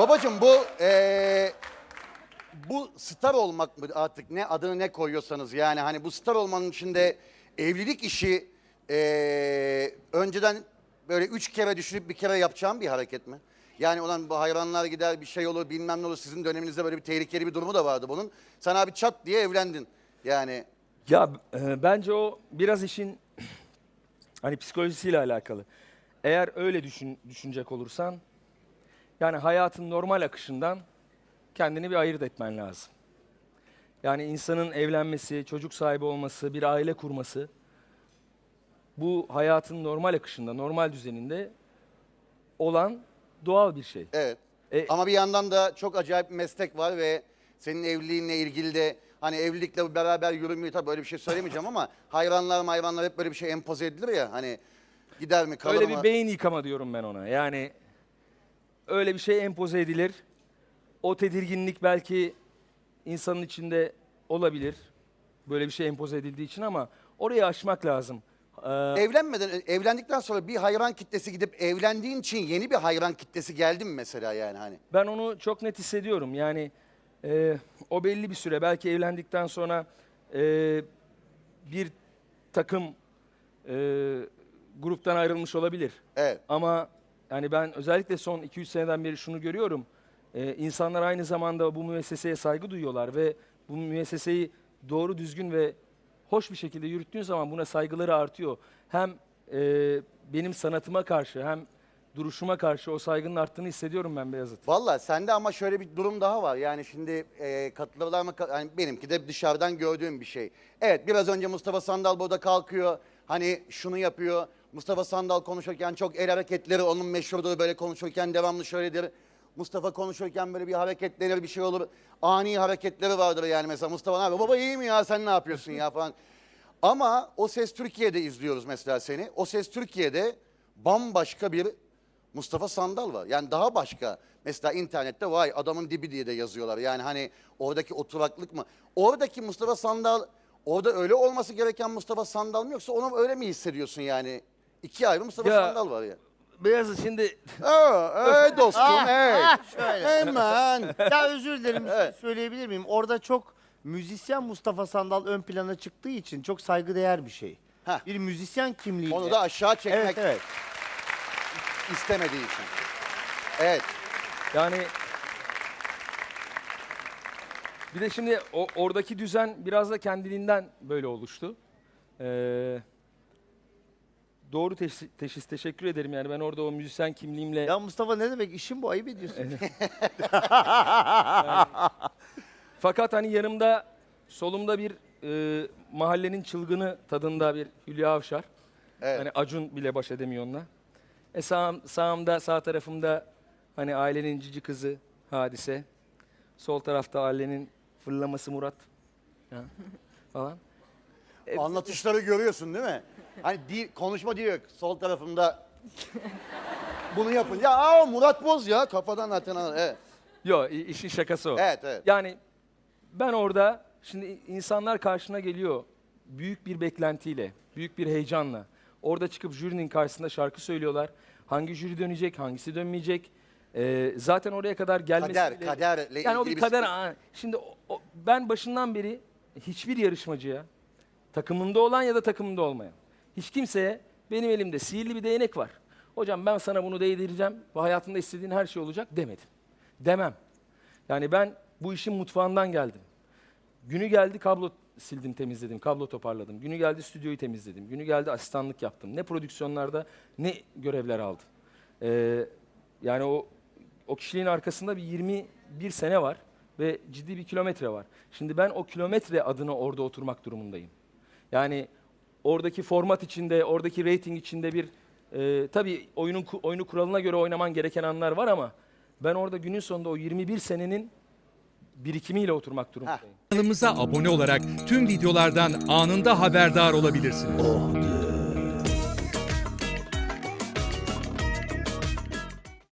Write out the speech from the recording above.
Babacım bu eee, bu star olmak mı artık ne adını ne koyuyorsanız yani hani bu star olmanın içinde evlilik işi eee, önceden böyle üç kere düşünüp bir kere yapacağım bir hareket mi? Yani olan bu hayranlar gider bir şey olur bilmem ne olur sizin döneminizde böyle bir tehlikeli bir durumu da vardı bunun. Sen abi çat diye evlendin yani. Ya e, bence o biraz işin hani psikolojisiyle alakalı. Eğer öyle düşün, düşünecek olursan yani hayatın normal akışından kendini bir ayırt etmen lazım. Yani insanın evlenmesi, çocuk sahibi olması, bir aile kurması bu hayatın normal akışında, normal düzeninde olan doğal bir şey. Evet. E- Ama bir yandan da çok acayip bir meslek var ve senin evliliğinle ilgili de hani evlilikle beraber yürümeyi tabii böyle bir şey söylemeyeceğim ama hayranlar hayranlar hep böyle bir şey empoze edilir ya hani gider mi kalır Öyle mı? bir beyin yıkama diyorum ben ona. Yani öyle bir şey empoze edilir. O tedirginlik belki insanın içinde olabilir. Böyle bir şey empoze edildiği için ama orayı aşmak lazım. Ee, Evlenmeden evlendikten sonra bir hayran kitlesi gidip evlendiğin için yeni bir hayran kitlesi geldi mi mesela yani hani? ben onu çok net hissediyorum. Yani e, o belli bir süre belki evlendikten sonra e, bir takım e, gruptan ayrılmış olabilir. Evet. Ama yani ben özellikle son 2-3 seneden beri şunu görüyorum. Ee, insanlar aynı zamanda bu müesseseye saygı duyuyorlar ve bu müesseseyi doğru düzgün ve hoş bir şekilde yürüttüğün zaman buna saygıları artıyor. Hem e, benim sanatıma karşı hem duruşuma karşı o saygının arttığını hissediyorum ben Beyazıt. Valla sende ama şöyle bir durum daha var. Yani şimdi e, katılırlar mı? Yani benimki de dışarıdan gördüğüm bir şey. Evet biraz önce Mustafa Sandal burada kalkıyor. Hani şunu yapıyor. Mustafa Sandal konuşurken çok el hareketleri onun meşhurdur böyle konuşurken devamlı şöyledir. Mustafa konuşurken böyle bir hareketlenir bir şey olur. Ani hareketleri vardır yani mesela Mustafa ne yapıyor? Baba iyi mi ya sen ne yapıyorsun ya falan. Ama O Ses Türkiye'de izliyoruz mesela seni. O Ses Türkiye'de bambaşka bir Mustafa Sandal var. Yani daha başka. Mesela internette vay adamın dibi diye de yazıyorlar. Yani hani oradaki oturaklık mı? Oradaki Mustafa Sandal orada öyle olması gereken Mustafa Sandal mı yoksa onu öyle mi hissediyorsun yani? İki ayrı Mustafa Ya- Sandal var ya. Beyazıt şimdi Aa, ey dostum Ah, ey. ah, şöyle. Hemen. ya özür dilerim şey Evet. söyleyebilir miyim? Orada çok müzisyen Mustafa Sandal ön plana çıktığı için çok saygıdeğer bir şey. Heh. Bir müzisyen kimliğiyle. Onu da aşağı çekmek Evet evet. istemediği için. Evet. Yani bir de şimdi o, oradaki düzen biraz da kendiliğinden böyle oluştu. Ee, doğru teşhis, teşhis teşekkür ederim yani ben orada o müzisyen kimliğimle Ya Mustafa ne demek işin bu ayıp ediyorsun. fakat hani yanımda solumda bir e, mahallenin çılgını tadında bir Hülya Avşar. Evet. Hani Acun bile baş edemiyor onunla. E sağım, sağımda sağ tarafımda hani ailenin cici kızı Hadise. Sol tarafta ailenin fırlaması Murat. Ya, falan. E, Anlatışları görüyorsun değil mi? Hani dil, konuşma diyor sol tarafımda. Bunu yapın. Ya aa, Murat Boz ya kafadan zaten. al- Evet. Yo i- işin şakası o. Evet evet. Yani ben orada şimdi insanlar karşına geliyor büyük bir beklentiyle, büyük bir heyecanla. Orada çıkıp jürinin karşısında şarkı söylüyorlar. Hangi jüri dönecek, hangisi dönmeyecek? Ee, zaten oraya kadar gelmesi Kader, bile- kaderle Yani o ilgili bir bir kader. aa, Şimdi o- o- ben başından beri hiçbir yarışmacıya, takımında olan ya da takımında olmayan, hiç kimseye benim elimde sihirli bir değnek var. Hocam ben sana bunu değdireceğim ve hayatında istediğin her şey olacak demedim. Demem. Yani ben bu işin mutfağından geldim. Günü geldi kablo sildim, temizledim, kablo toparladım. Günü geldi stüdyoyu temizledim. Günü geldi asistanlık yaptım. Ne prodüksiyonlarda ne görevler aldım. Ee, yani o o kişiliğin arkasında bir 21 sene var ve ciddi bir kilometre var. Şimdi ben o kilometre adına orada oturmak durumundayım. Yani oradaki format içinde, oradaki rating içinde bir e, tabii oyunun oyunu kuralına göre oynaman gereken anlar var ama ben orada günün sonunda o 21 senenin birikimiyle oturmak durumundayım. Kanalımıza abone olarak tüm videolardan anında haberdar olabilirsiniz.